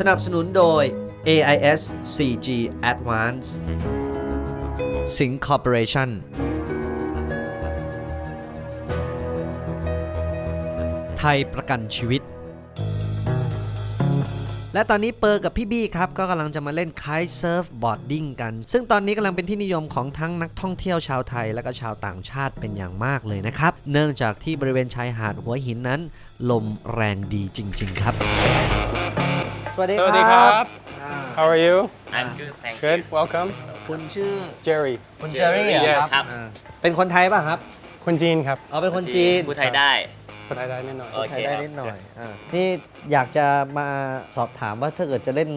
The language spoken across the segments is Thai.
สนับสนุนโดย AIS 4G Advance Sync Corporation ไทยประกันชีวิต และตอนนี้เปอร์กับพี่บี้ครับ ก็กำลังจะมาเล่นคายเซิร์ฟบอร์ดดิ้งกัน ซึ่งตอนนี้กำลังเป็นที่นิยมของทั้งนักท่องเที่ยวชาวไทย และก็ชาวต่างชาติเป็นอย่างมากเลยนะครับ เนื่องจากที่บริเวณชายหาดหัวหินนั้น ลมแรงดีจริง ๆ ครับ สวัสดีสวัสดีครับอ่า How are you? I'm good thank you Good. Welcome. คุณชื่อ Jerry. คุณเจอรี่เหรอ Yes ครับอ่าเป็นคนไทยป่ะครับคนจีนครับเอาเป็นคนจีนพูดไทยได้คนไทยได้แน่นอนโอเคไทยได้ครับนิดหน่อย Yes อ่านี่อยากจะมาสอบถามว่าถ้าเกิดจะเล่น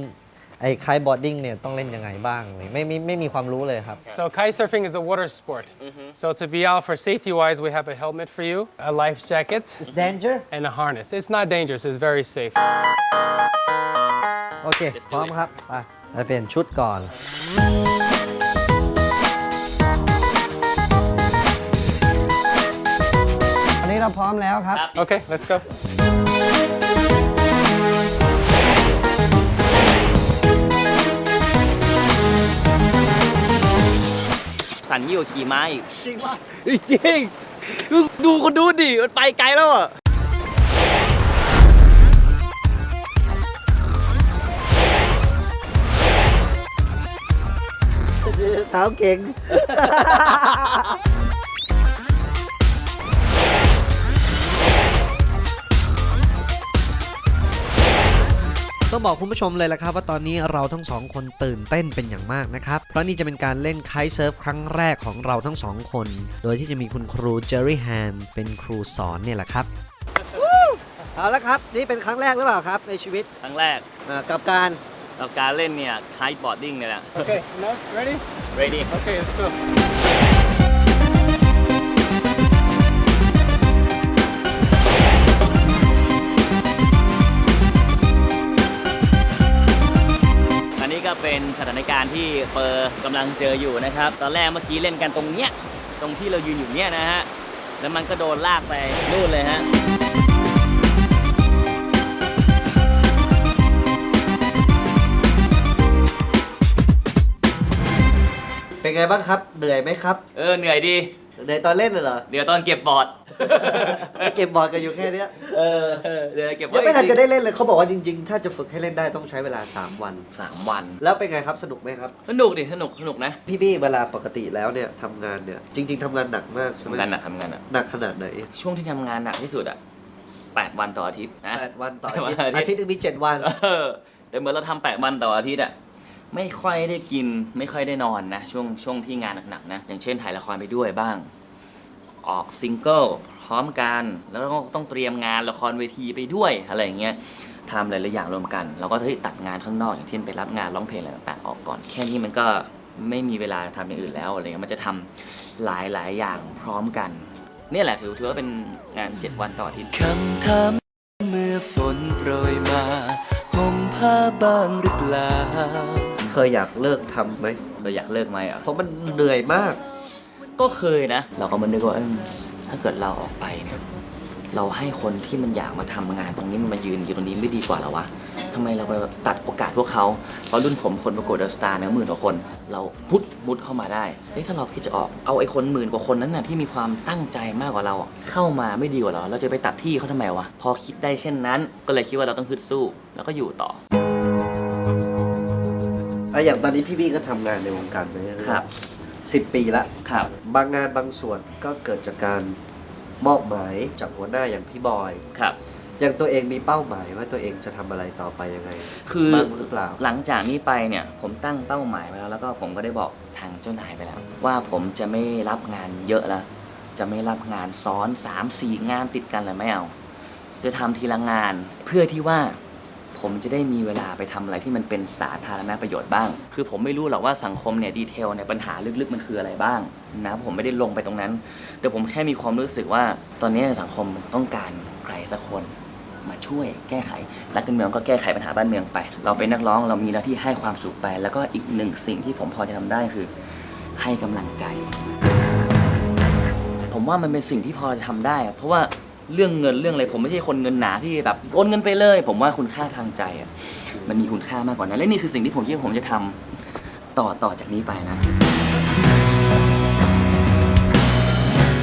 ไอ้คายบอร์ดดิ้งเนี่ยต้องเล่นยังไงบ้างเนี่ยไม่ไม่ไม่มีความรู้เลยครับ So kite surfing is a water sport. So to be out for safety wise, we have a helmet for you, a life jacket, danger and a harness. It's not dangerous. It's very safe. โอเค Let's do พร้อม it ครับ ไปไปเปลี่ยนชุดก่อน อันนี้เราพร้อมแล้วครับ Okay, let's go. สันยิ่งกว่าขี่ม้าอีกจริงป่ะจริง ดูดูคนดูดิ มันไปไกลแล้วอะ เท้าเก่ง ต้องบอกคุณผู้ชมเลยละครับว่าตอนนี้เราทั้งสองคนตื่นเต้นเป็นอย่างมากนะครับ เพราะนี่จะเป็นการเล่นไคท์เซิร์ฟครั้งแรกของเราทั้งสองคน โดยที่จะมีคุณครูเจอรี่แฮนเป็นครูสอนเนี่ยแหละครับ เอาละครับ นี่เป็นครั้งแรกหรือเปล่าครับ ในชีวิตครั้งแรกอ่ากับการ กับการเล่นเนี่ยคายบอร์ดดิ้งเนี่ยแหละ Okay, enough? Ready? Ready Okay, let's go. อันนี้ก็เป็นสถานการณ์ที่เปอร์กำลังเจออยู่นะครับ ตอนแรกเมื่อกี้เล่นกันตรงเนี้ย ตรงที่เรายืนอยู่เนี้ยนะฮะ แล้วมันก็โดนลากไปนู่นเลยฮะ เป็นไงบ้างครับ เหนื่อยไหมครับเออเหนื่อยดี เหนื่อยตอนเล่นเลยเหรอ เดี๋ยวตอนเก็บบอร์ดเก็บบอร์ดกันอยู่แค่เนี้ยเออเออเดี๋ยวเก็บบอยัร์งดไม่ทันจะได้เล่นเลยเขาบอกว่าจริง ๆ ถ้าจะฝึกให้เล่นได้ต้องใช้เวลา 3 วัน สามวัน แล้วเป็นไงครับสนุกไหมครับ สนุกดิ สนุก สนุกนะพี่บี้เวลาปกติแล้วเนี่ยทำงานเนี่ยจริง ๆทำงานหนักมากใช่ไหมทำงานหนักทำงานหนักหนักขนาดไหนช่วงที่ทำงานหนักที่สุดอะแปดวันต่ออาทิตย์นะ แปดวันต่ออาทิตย์แปดวันต่ออาทิตย์อาทิตย์หนึงมีเจ็ดวัน เออแต่เหมือนเราทำแปดวันต่ออาทิตย์อะ ไม่ค่อยได้กินไม่ค่อยได้นอนนะ ช่วงช่วงที่งานหนักๆนะ อย่างเช่นถ่ายละครไปด้วยบ้าง ออกซิงเกิลพร้อมกัน แล้วก็ต้องเตรียมงานละครเวทีไปด้วยอะไรอย่างเงี้ยทำหลายๆอย่างรวมกันเราก็เฮ้ยตัดงานข้างนอก อย่างเช่นไปรับงานร้องเพลงอะไรต่างๆ ออกก่อน แค่นี้มันก็ไม่มีเวลาทำอย่างอื่นแล้วอะไรเงี้ยมันจะทำหลายๆอย่างพร้อมกันนี่แหละถือถือว่าเป็นงาน 7 วันต่ออาทิตย์คำถามเมื่อฝนโปรยมาห่มผ้าบ้างหรือเปล่า เคยอยากเลิกทำไหมเราอยากเลิกไหมอะเพราะมันเหนื่อยมาก ก็เคยนะ เราก็มันนึกว่าเออถ้าเกิดเราออกไปเนี่ยเราให้คนที่มันอยากมาทำงานตรงนี้มันมายืนอยู่ตรงนี้ไม่ดีกว่าเหรอวะทำไมเราไปแบบตัดโอกาสพวกเขาเพราะรุ่นผมคนประกวดเดอะสตาร์เนี่ยหมื่นกว่าคน เราพุดมุดเข้ามาได้เฮ้ยถ้าเราคิดจะออกเอาไอ้คนหมื่นกว่าคนนั้นน่ะที่มีความตั้งใจมากกว่าเราอะเข้ามาไม่ดีกว่าเราเราจะไปตัดที่เขาทำไมวะพอคิดได้เช่นนั้น ก็เลยคิดว่าเราต้องฮึดสู้แล้วก็อยู่ต่อ อะอย่างตอนนี้พี่บี้ก็ทำงานในวงการมาเรื่อยๆครับ สิบปีละครับ บางงานบางส่วนก็เกิดจากการมอบหมายจากหัวหน้าอย่างพี่บอย ครับ อย่างตัวเองมีเป้าหมายว่าตัวเองจะทำอะไรต่อไปยังไงคือบ้างหรือเปล่า หลังจากนี้ไปเนี่ยผมตั้งเป้าหมายไว้แล้ว แล้วก็ผมก็ได้บอกทางเจ้านายไปแล้ว ว่าผมจะไม่รับงานเยอะแล้วจะไม่รับงานซ้อน3 4งานติดกันเลยไม่เอา จะทำทีละงานเพื่อที่ว่า ผมจะได้มีเวลาไปทำอะไรที่มันเป็นสาธารณประโยชน์บ้าง คือผมไม่รู้หรอกว่าสังคมเนี่ยดีเทลเนี่ยปัญหาลึกๆมันคืออะไรบ้างนะผมไม่ได้ลงไปตรงนั้น แต่ผมแค่มีความรู้สึกว่าตอนนี้สังคมต้องการใครสักคนมาช่วยแก้ไข รัฐการเมืองก็แก้ไขปัญหาบ้านเมืองไป เราเป็นนักร้องเรามีหน้าที่ให้ความสุขไป แล้วก็อีกหนึ่งสิ่งที่ผมพอจะทำได้คือ ให้กำลังใจ ผมว่ามันเป็นสิ่งที่พอจะทำได้ เพราะว่า เรื่องเงินเรื่องอะไรผมไม่ใช่คนเงินหนาที่แบบโอนเงินไปเลย ผมว่าคุณค่าทางใจอะมันมีคุณค่ามากกว่านั้นและนี่คือสิ่งที่ผมคิดว่าผมจะทำต่อต่อจากนี้ไปนะ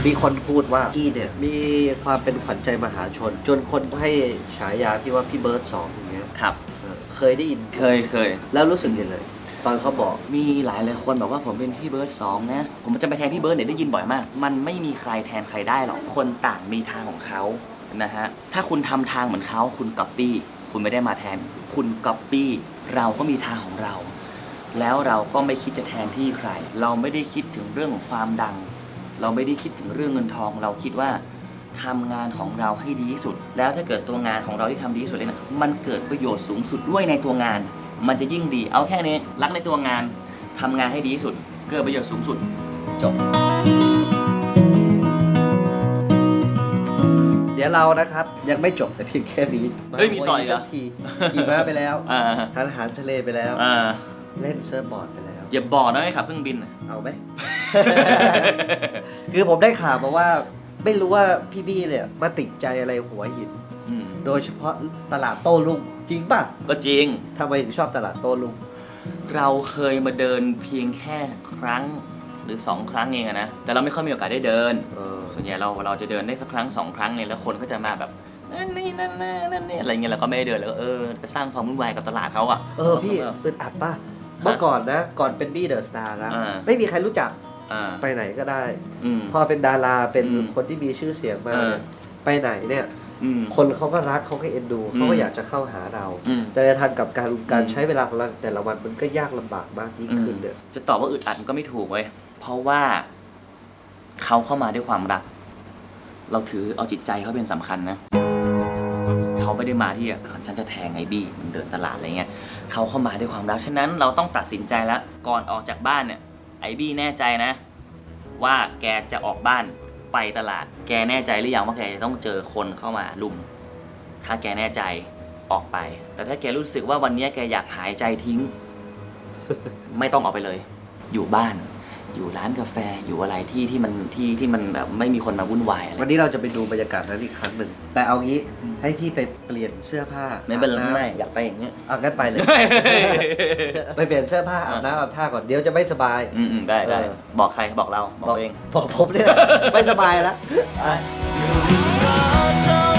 มีคนพูดว่าพี่เนี่ยมีความเป็นขวัญใจมหาชน จนคนให้ฉายาพี่ว่าพี่เบิร์ดสองอย่างเงี้ยครับ เออเคยได้ยิน เคยเคย แล้วรู้สึกยังไง ตอนเขาบอกมีหลายหลายคนบอกว่าผมเป็นพี่เบิร์ดสองนะผมจะไปแทนพี่เบิร์ดเนี่ยได้ยินบ่อยมาก มันไม่มีใครแทนใครได้หรอกคนต่างมีทางของเขานะฮะถ้าคุณทำทางเหมือนเขาคุณก๊อปปี้คุณไม่ได้มาแทน คุณก๊อปปี้เราก็มีทางของเรา แล้วเราก็ไม่คิดจะแทนที่ใคร เราไม่ได้คิดถึงเรื่องของความดัง เราไม่ได้คิดถึงเรื่องเงินทอง เราคิดว่าทำงานของเราให้ดีที่สุด แล้วถ้าเกิดตัวงานของเราที่ทำดีที่สุดเลยนะมันเกิดประโยชน์สูงสุดด้วยในตัวงาน มันจะยิ่งดีเอาแค่นี้ รักในตัวงานทำงานให้ดีที่สุด เกิดประโยชน์สูงสุด จบ เดี๋ยวเรานะครับยังไม่จบแต่เพียงแค่นี้เฮ้ยมีต่ออีกเหรอทีขี่ม้าไปแล้วอ่าทานอาหารทะเลไปแล้ว อ่าเล่นเซิร์ฟบอร์ดไปแล้ว อย่าบอกนะไม่ขับเครื่องบินน่ะ เอาไหม คือผมได้ข่าวมาว่า ไม่รู้ว่าพี่บี้เนี่ยมาติดใจอะไรหัวหิน อืมโดยเฉพาะตลาดโต้รุ่ง จริงป่ะก็จริง ทำไมถึงชอบตลาดโต้รุ่งเราเคยมาเดินเพียงแค่ครั้งหรือสองครั้งเองอะนะ แต่เราไม่ค่อยมีโอกาสได้เดิน เออส่วนใหญ่เราเราจะเดินได้สักครั้งสองครั้งเนี่ยแล้วคนก็จะมาแบบนั่นนี่นั่นนั่นนั่นนี่อะไรเงี้ยเราก็ไม่ได้เดินแล้วก็เออไปสร้างความวุ่นวายกับตลาดเขาอะ เออพี่อึดอัดป่ะเมื่อก่อนนะ ก่อนเป็นบี้เดอะสตาร์นะอ่า ไม่มีใครรู้จักอ่าไปไหนก็ได้ อืม พอเป็นดาราเป็นอืมคนที่มีชื่อเสียงมาเออไปไหนเนี่ย อืม คนเขาก็รักเขาก็เอ็นดูเขาก็อืม อยากจะเข้าหาเรา อืม แต่ในทางกับการการอืม ใช้เวลาของเราแต่ละวันมันก็ยากลำบากมากยิ่งขึ้นเนี่ยจะตอบว่าอึดอัดมันก็ไม่ถูกเว้ย เพราะว่าเขาเข้ามาด้วยความรัก เราถือเอาจิตใจเขาเป็นสำคัญนะ เขาไม่ได้มาที่อะฉันจะแทงไอ้บี้มันเดินตลาดอะไรเงี้ย เขาเข้ามาด้วยความรัก ฉะนั้นเราต้องตัดสินใจแล้ว ก่อนออกจากบ้านเนี่ย ไอ้บี้แน่ใจนะ ว่าแกจะออกบ้าน ไปตลาด แกแน่ใจหรือยังว่าแกจะต้องเจอคนเข้ามาลุม ถ้าแกแน่ใจออกไป แต่ถ้าแกรู้สึกว่าวันนี้แกอยากหายใจทิ้ง ไม่ต้องออกไปเลย อยู่บ้าน อยู่ร้านกาแฟอยู่อะไรที่ที่มันที่ที่มันแบบไม่มีคนมาวุ่นวายอะไร วันนี้เราจะไปดูบรรยากาศนั้นอีกครั้งหนึ่ง แต่เอางี้ให้พี่ไปเปลี่ยนเสื้อผ้าไม่เป็นไรอาบำไม่อยากไปอย่างเงี้ย เอางั้นไปเลย ไปเปลี่ยนเสื้อผ้าอาบน้ำอาบท่าก่อนเดี๋ยวจะไม่สบาย อืมอืมได้ได้เออ บอกใครบอกเราบอกตัวเอง บอกผมเนี่ยไม่สบายแล้วรักเธอ